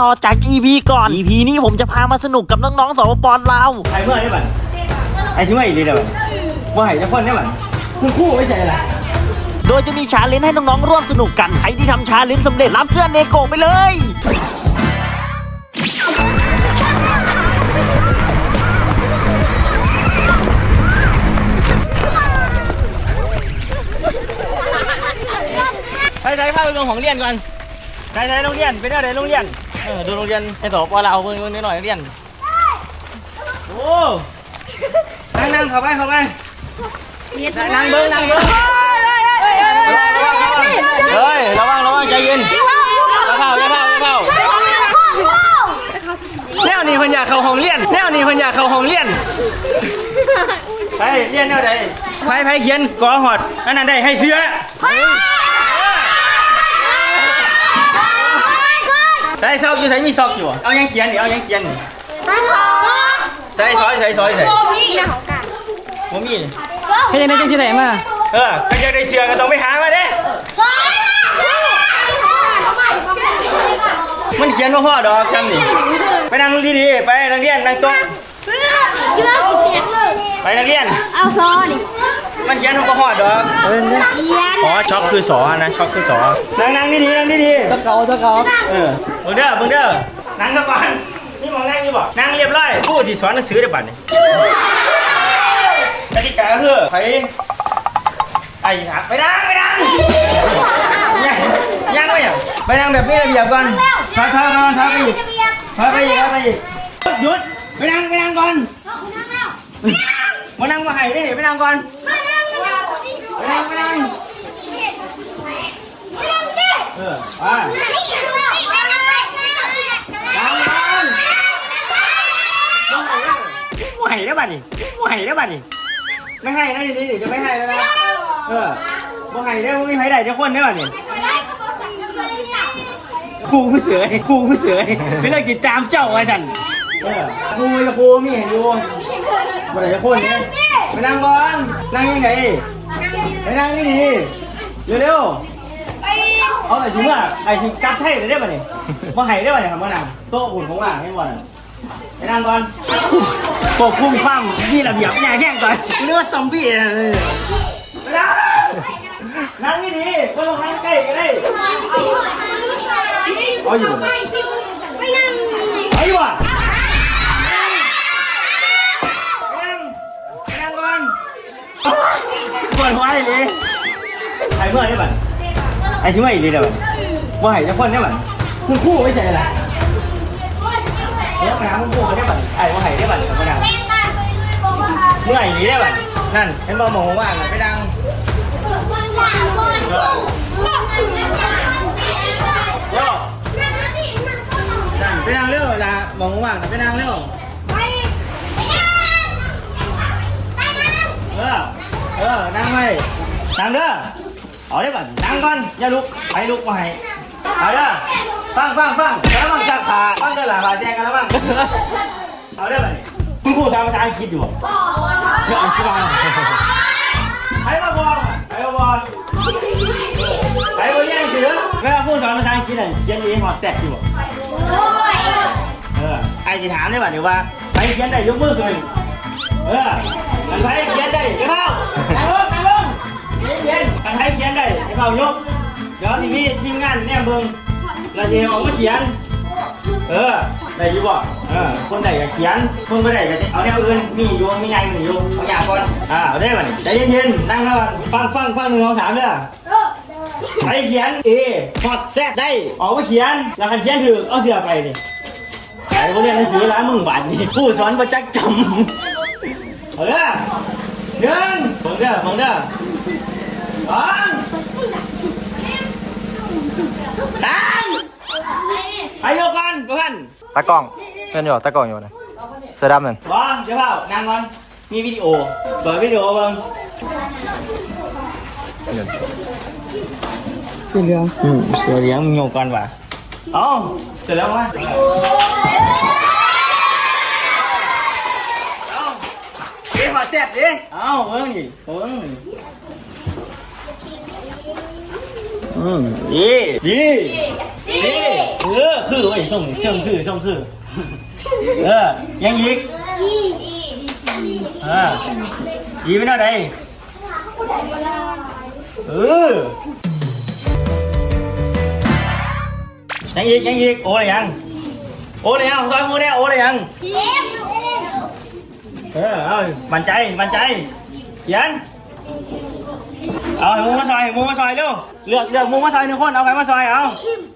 ต่อจาก EP ก่อน EP นี้ผมจะพามาสนุกกับน้องๆสปปลาวไอ้เมื่อได้บันไอ้ชิเมื่ออีกเลยเดี๋ยวบันว่าไห้จะพ่นได้บันคุณคู่ไม่ใช่ละโดยจะมีชาเลนจ์ให้น้องๆร่วมสนุกกันใครที่ทำชาเลนจ์สำเร็จรับเสื้อเนโกะไปเลย ใช้ใช้ภาพไปลงของเรียนก่อนใช้ใช้โรงเรียนเป็นอะไรโรงเรียน เออดูโรงเรียนให้สอบว่าเราเพิ่งเพิ่งนิดหน่อยเรียนโอ้นั่งนั่งเข้าไปเข้าไปนั่งเบิ้งนั่งเบิ้งเฮ้ยระวังระวังใจเย็นจะเข้าจะเข้าจะเข้าแนวนี้เพิ่นอยากเข้าห้องเรียนแนวนี้เพิ่นอยากเข้าห้องเรียนไปเรียนแนวใดไปไปเขียนกอหอดอันนั้นได้ให้เสื้อ ใส่ซอกอยู่ใส่มีซอกอยู่เอายังเขียนดิเอายังเขียนดิใส่ซอยใส่ซอยใส่ผมมีเฮ็ดจังได๋จังสิได้มาเออใครจะได้เสือก็ต้องไปหามาเด้มันเขียนว่าพ่อดอกจำดิไปนั่งดีๆไปนักเรียนนั่งโต๊ะไปนักเรียนเอาซอนี่มันเขียนว่าพ่อดอกเอิ้นเด้อเขียนอ๋อช็อกคือสอนะช็อกคือสอนั่งนั่งดีๆนั่งดีตะเกาตะเกาๆเออ เบิ่งเด้อเบิ่งเด้อนั่งซะก่อนนี่มองนั่งยู่บ่นั่งเรียบร้อยครู่สิสอนหนังสือได้บัดนี้กติกาคือไปไอ้หาไปนั่งไปนั่งยังยังไม่ยังไปนั่งแบบนี้ระเบียบก่อนถอยถอยถอยถอยไปอีกถอยไปอีกถอยไปอีกหยุดไปนั่งไปนั่งก่อนมานั่งมาให้ได้ไปนั่งก่อนไปนั่งไปนั่งเออไปนั่งนั่ง กูให้ได้ป่ะนี่กูให้ได้ป่ะนี่ไม่ให้นะทีนี้เดี๋ยวจะไม่ให้แล้วนะเออกูให้ได้ไม่ให้ได้เดี๋ยวคนได้ป่ะนี่ครูผู้เสือครูผู้เสือเป็นเรื่องกิจตามเจ้าไว้สันเออครูจะครูมีเห็นอยู่บ่ได้จะคนเนี่ยไปนั่งก่อนนั่งยังไงไปนั่งนี่ดีเร็วๆเอาไอ้ถุงอะไอ้ถุงกัดให้เลยได้ป่ะเนี่ยมาให้ได้ป่ะเนี่ยครับมานั่งโต๊ะอุ่นของว่างให้หมดอะ ไปนั่งก่อนปกคุ้มความมีระเบียบอย่แข่งก่อนนึกว่าซอมบี้เลยไปนั่งนั่งนี่ดีก็ต้องนั่งใกล้ก็ได้เอาอยู่ไม่นั่งเอาอยู่อะไปยังไปดังก่อนปวดหัวเลยไอ้เมื่อได้ป่ะไอ้ชิว่าอีเลยเดี๋ยวว่าให้จะพ่นได้ป่ะคุณคู่ไม่ใช่หรอไป หาคุณปู่กันได้บัดไอ้ว่าไห้ได้บัดกับมาดังเมื่อยหนีได้บัดนั่นเห็นบ่มอว่างไปดังโย่นั่นไปดังเร็วละมองว่างไปดังเร็วเออเออนั่งไว้นั่งเด้อเอาได้บัดนั่งก่อนอย่าลุกไปลุกมาให้เอาเด้อ ฟังฟังฟังแล้วมั่งจักขาฟังเด้อหล่ะขาแซงกันแล้วมั่งเอาได้บัดคุณครูสอนภาษาอังกฤษอยู่บ่เดี๋ยวอาสิว่าใครมาบอกใครมาบอกใครมาเรียนหนังสือเวลาครูสอนภาษาอังกฤษน่ะเขียนเองหอดแตกอยู่บ่เออไอ้จะถามได้บัดเดี๋ยวว่าใครเขียนได้ยกมือขึ้นเออกันใครเขียนได้กระเป๋านั่งลงนั่งลงเย็นๆกันใครเขียนได้กระเป๋ายกเดี๋ยวทีมีทีมงานแนมเบิ่ง เราจะเอามาเขียน เออได้อยู่บ่เออ คนใดก็เขียน คนบ่ได้ก็เอาแนวอื่นมีอยู่มีไงมันอยู่เอาอย่างก่อนอ่าเอาได้บ่นี่ใจเย็นๆนั่งแล้วฟังฟังฟังหนึ่งสองสามเด้อใครเขียนเอฮอดแซดได้ออกมาเขียนแล้วคันเขียนถือเอาเสื้อไปนี่ไอ้พวกเรียนหนังสือร้านมึงบาดนี่ผู้สอนประจักษ์จำเอาเด้อหนึ่งมองเด้อมองเด้อสองสาม นเพื่อนตากล้องเพื่อนอยู่ตากล้องอยู่นะเสื้อดำนั่นบอลเดี๋ยวเปล่านั่งก่อนมีวิดีโอเปิดวิดีโอเบิ่งสีเหลืองอืมเสือเลี้ยงมึงโยกก่อนว่ะเอ้าเสร็จแล้ววะเอ้าเดี๋ยวขอแซ่บดิเอ้าเบิ่งดิเบิ่งดิอืมดีดีสิ นี่เออคือเว้ยส่งเครื่องคือส่งคือเออยังอีกอีอีเอออีเป็นอะไรเออยังอีกยังอีกโอ้ยยังโอ้ยยังซอยมือเนี่ยโอ้ยยังพีมเออเอามั่นใจมั่นใจยันเอาให้มูมาซอยให้มูมาซอยเร็วเลือกเลือกมูมาซอยหนึ่งคนเอาไปมาซอยเอาชิมชิมชิมเออชิมชิมคนใดอ่ามาเอายังโมเมนต์ยังโมเมนต์โอ้เลยยังเอามาจัดโอ้เลยยังเอายังยิกซื้อแดงจักแดงบ่ไม่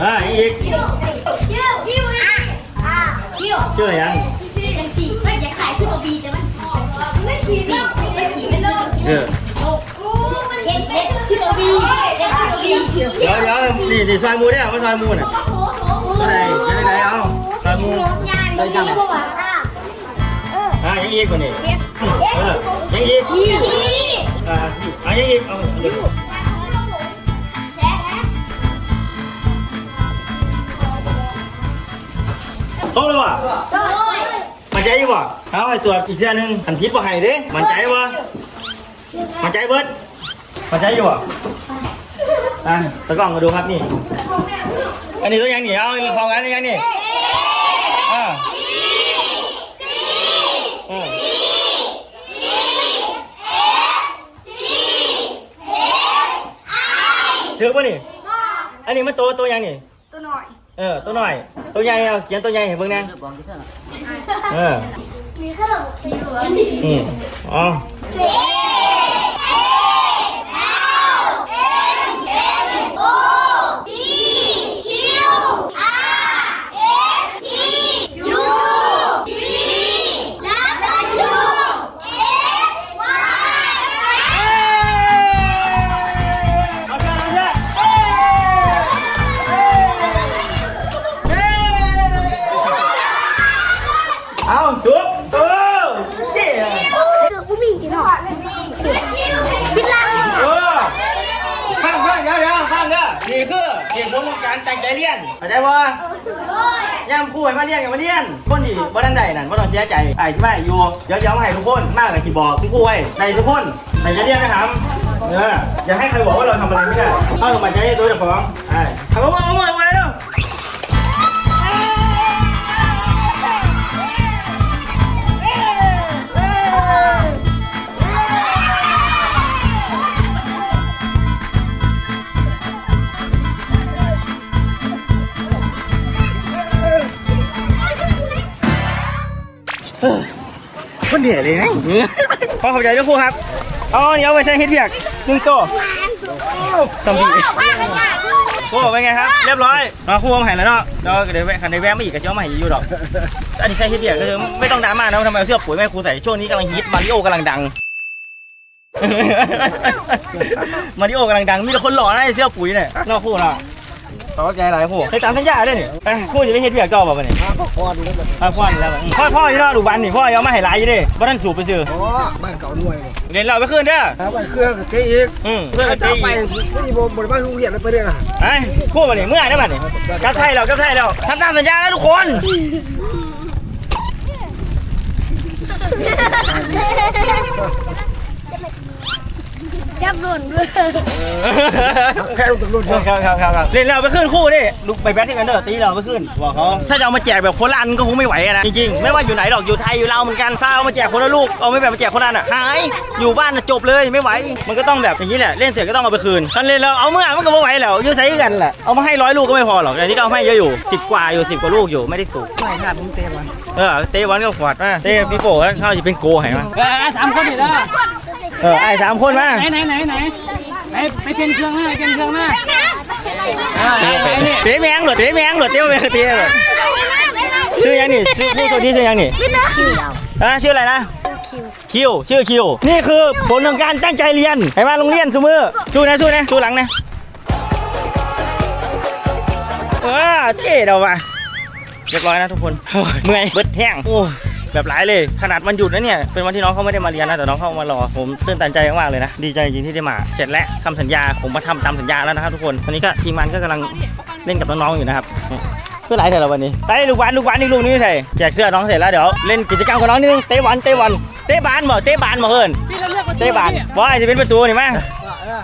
อ่ายังยิกคิวคิวคิวอะคิวชื่ออะไรยังซื้อจังสี่ไม่อย เลิกเออเห็ดเห็ดซื้อกับบีเห็ดซื้อกับบีเดี๋ยวเดี๋ยวนี่นี่ซอยมูเนี่ยมาซอยมูน่ะไหนยังไงเอาซอยมูได้จังเลยอะเอออ่ายังยิกกว่านี่เห็ดเออยังยิกพี่อ่าอ่ายังยิกเอาแชร์ครบแล้วว่ะโอ้ยมัน ใจอยู่บ่เอาให้ตรวจอีกเทื่อนึงทันพิษบ่ให้เด้มันใจบ่มันใจเบิดมันใจอยู่บ่อะตะกล้องมาดูครับนี่ อันนี้ตัวอยังนี่เอามีของอันนี้ยังนี่อ่าอ่าถือป่ะนี่ อันนี้มันตัวตัวอยังนี่ตัวหน่อย เออตัวหน่อย ตัวใหญ่เอาเขียนตัวใหญ่เห็นเบิ่งแน่เออมีขนมสีเหลืองอืมอ๋อ เจ๊ เหตุผลของการตั้งใจเรียนเข้าใจป่ะย่ำคู่ให้มาเรียนกับมาเรียน คนที่บ่ทันใดนั่นบ่ต้องเสียใจไอ้ที่ไม่อยู่เดี๋ยวเดี๋ยวมาให้ทุกคนมากกับสิบอกคุณครูไว้ในทุกคนในจะเรียนนะครับเอออย่าให้ใครบอกว่าเราทำอะไรไม่ได้เข้าสมัครใจให้ตัวเจ้าของไอ้ทำมาเอามาเอามาเร็ว คนเดียเลยนะพอเข้าใจทุกครูครับเอาเดี๋ยวไปใช้เฮ็ดเบียกหนึ่งโต๊ะสมบีครูเป็นไงครับ เรียบร้อยเราครูเอามาให้แล้วเนาะเราเดี๋ยวแวะคันในแวะมาอีกก็จะเอามาให้อยู่ดอกอันนี้ใช้เฮ็ดเบียกก็คือไม่ต้องดราม่านะว่าทำไมเอาเสื้อปุ๋ยแม่ครูใส่ช่วงนี้กำลังฮิตมาริโอกำลังดังมาริโอกำลังดังมีแต่คนหล่อนะไอ้เสื้อปุ๋ยเนี่ยนอกครูเนาะ ต่อใจหลายครูเคยตามสัญญาด้วยนี่เอ้ยครูจะไปเฮ็ดเบียกต่อป่ะเนี่ยพ่อดูแล้วพ่อพ่อนี่แล้วบัดพ่อพ่อที่เราดูบันนี่พ่อเอามาให้หลายอยู่เดิบ่ทันสูบไปซื้ออ๋อบ้านเก่าด้วยบ่เรียนเราไปคืนเด้อครับบ้านเครื่องกับเจ๊อีกอืมเพื่อนถ้าจะจะไปไปผู้ดีบ่บ่ได้บ้านโรงเรียนเลยไปเรื่อยนะไอ้คู่มานี่เมื่อไหร่ได้บัดนี่กลับไทยแล้วกลับไทยแล้วทำตามสัญญาแล้วทุกคน จับหล่นด้วยแพ้ลงตำรวจครับครับครับครับเรียนเราไปขึ้นคู่ดิลูกไปแบทที่กันเด้อตีเราไปขึ้นบอกเขาถ้าจะเอามาแจกแบบคนละอันก็คงไม่ไหวอะนะจริงๆไม่ว่าอยู่ไหนหรอกอยู่ไทยอยู่ลาวเหมือนกันถ้าเอามาแจกคนละลูกเอาไม่แบบมาแจกคนละอันอะหายอยู่บ้านน่ะจบเลยไม่ไหว มันก็ต้องแบบอย่างนี้แหละเล่นเสร็จก็ต้องเอาไปคืนท่านเล่นแล้วเอาเมื่อมันก็ไม่ไหวแล้วอยู่ใส่กันแหละเอามาให้ร้อยลูกก็ไม่พอหรอกแต่ที่ก็เอาให้เยอะอยู่สิบกว่าอยู่สิบกว่าลูกอยู่ไม่ได้สูบไม่พลาดผมเตะมันเออเตะบอลก็ขวดมาเตะปีโป้แล้วเขาจะเป็นโกให้มาเออสามคนนี่ละ เออไอ้สามคนมาไหนไหนไหนไหนไปไปเป็นเครื่องหน้าเป็นเครื่องหน้าเตะแมงเหรอเตะแมงเหรอเตะแมงเตะเหรอชื่อยังนี่ชื่อผู้ตัวนี้ชื่อยังนี่ไม่ได้คิวอะชื่ออะไรนะคิวชื่อคิว นี่คือผลของการตั้งใจเรียนไปมาโรงเรียนสมือสู้นะสู้นะสู้หลังนะเออเท่เดาว่ะเรียบร้อยนะทุกคนโอ้ยเมื่อยเบิดแห้งโอ้ย แบบหลายเลย ขนาดวันหยุดนะเนี่ย เป็นวันที่น้องเขาไม่ได้มาเรียนนะ แต่น้องเขามารอ ผมตื่นตันใจมากๆเลยนะ ดีใจจริงๆที่ได้มา เสร็จแล้วคำสัญญา ผมมาทำตามสัญญาแล้วนะครับทุกคน ตอนนี้ก็ทีมงานก็กำลังเล่นกับน้องๆอยู่นะครับนี่เพื่ออะไรเถอะเราวันนี้ใส่ลูกบอลลูกบอลนี่ลูกนี้ใส่แจกเสื้อน้องเสร็จแล้วเดี๋ยวเล่นกิจกรรมกับน้องนิดนึง เตะบอลเตะบอลเตะบอลบ่เตะบอลบ่เอิญพี่เราเลือกประตูเตะบอลพี่บอยจะเป็นประตูนี่มั้ง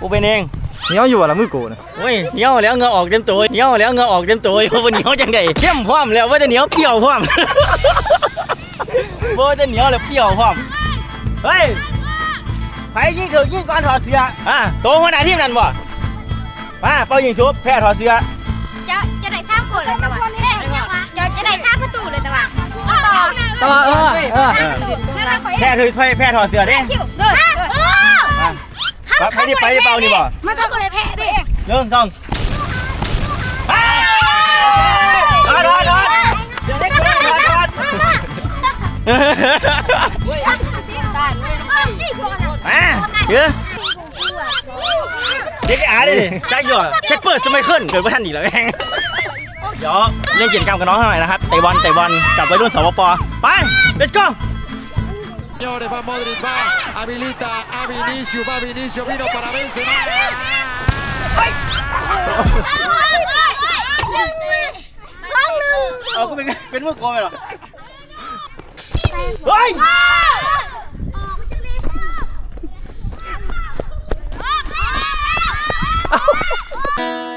กูเป็นเองเหนียวอยู่อะละมือกูนะโอ้ยเหนียวแล้วเหงือออกเต็มตัวเหนียวแล้วเหงือออกเต็มตัวเพราะว่าเหนียวจังไดเข้มพร้อมแล้วว่าจะเหนียวเปรี้ยวพร้อม บ่จะเหนียวแล้วเปรี้ยวพร้อมเฮ้ยไปยิงเถอยิงก่อนถอดเสื้ออะโตหัวหน้าทีมนั่นบ่มาเป้ายิงชุบแพ้ถอดเสื้อจะจะได้ทราบกฎเลยแต่ว่าจะจะได้ทราบประตูเลยแต่ว่าต่อต่อเออเออแพ้เถอแพ้ถอดเสื้อเด้คิเกิดเกิดครับไปที่ไปที่เป้านี่บ่มันทำอะไรแพ้ดิหนึ่งสอง มาเยอะเด็กอาร์เลยจ้าหยอดแค่เปิดสมัยขึ้นเกิดว่าท่านอีกแล้วแม่งเดี๋ยวเล่นกิจกรรมกับน้องหน่อยนะครับเตะบอลเตะบอลกับวัยรุ่นสปปไป let's go Señores, va Modric, va, habilita a Vinicius, va Vinicius, vino para Benzema. ช่องหนึ่งเอาก็เป็นเป็นมือโกงไปหรอ เฮ้ยออก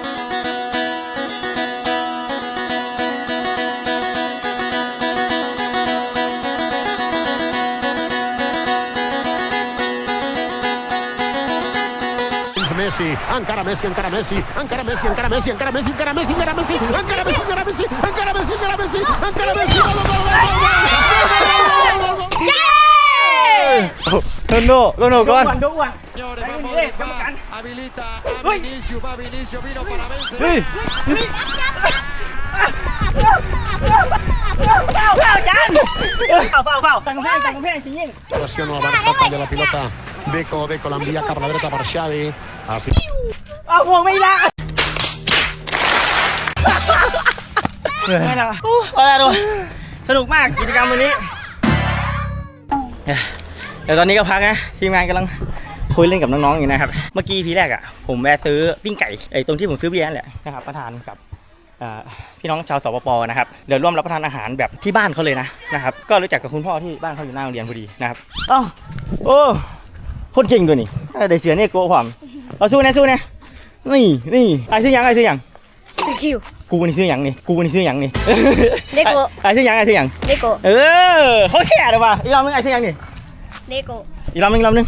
Messi, encara Messi, encara Messi, encara Messi, encara Messi, encara Messi, encara Messi, encara Messi, encara Messi, encara Messi, encara Messi, encara Messi, encara Messi, gol, gol, gol, gol, gol, gol, gol, gol, gol. โรนโดโรนโดก่อนวันทุกวัน Señores, va Modric, va, habilita a Vinicius, va Vinicius, vino para เฮ้ย Benzema. เฝ้าเฝ้าจานเฝ้าเฝ้าเฝ้าตั้งกำแพงตั้งกำแพงจริง Pressione avanzata taglia la pilota. Deco, Deco l'ambia cap la dreta per Xavi. Así ๆเอาห่วงไม่ได้ไม่ได้โอ้เอาละดูสนุกมากกิจกรรมวันนี้ เดี๋ยวตอนนี้ก็พักนะทีมงานกำลังคุยเล่นกับน้องๆอยู่นะครับ เมื่อกี้พีแรกอะผมแวะซื้อปิ้งไก่ไอ้ตรงที่ผมซื้อเบียร์นั่นแหละนะครับประทานกับอ่าพี่น้องชาวสปปนะครับเดี๋ยวร่วมรับประทานอาหารแบบที่บ้านเขาเลยนะนะครับ ก็รู้จักกับคุณพ่อที่บ้านเขาอยู่หน้าโรงเรียนพอดีนะครับอ้าวโอ้ คนเก่งตัวนี้ได้เสือเนี่ยโกความเอาสู้นะสู้นะนี่นี่ไอ้ซื้อหยังไอ้ซื้อหยังสีคิวกูนี่ซื้อหยังนี่กูนี่ซื้อหยังนี่เด็กโกไอ้ซื้อหยังไอ้ซื้อหยังเด็กโกเออเขาแช่เลยว่ะอีกรอบนึงไอ้ซื้อหยังนี่เด็กโกอีกรอบนึงอีกรอบนึง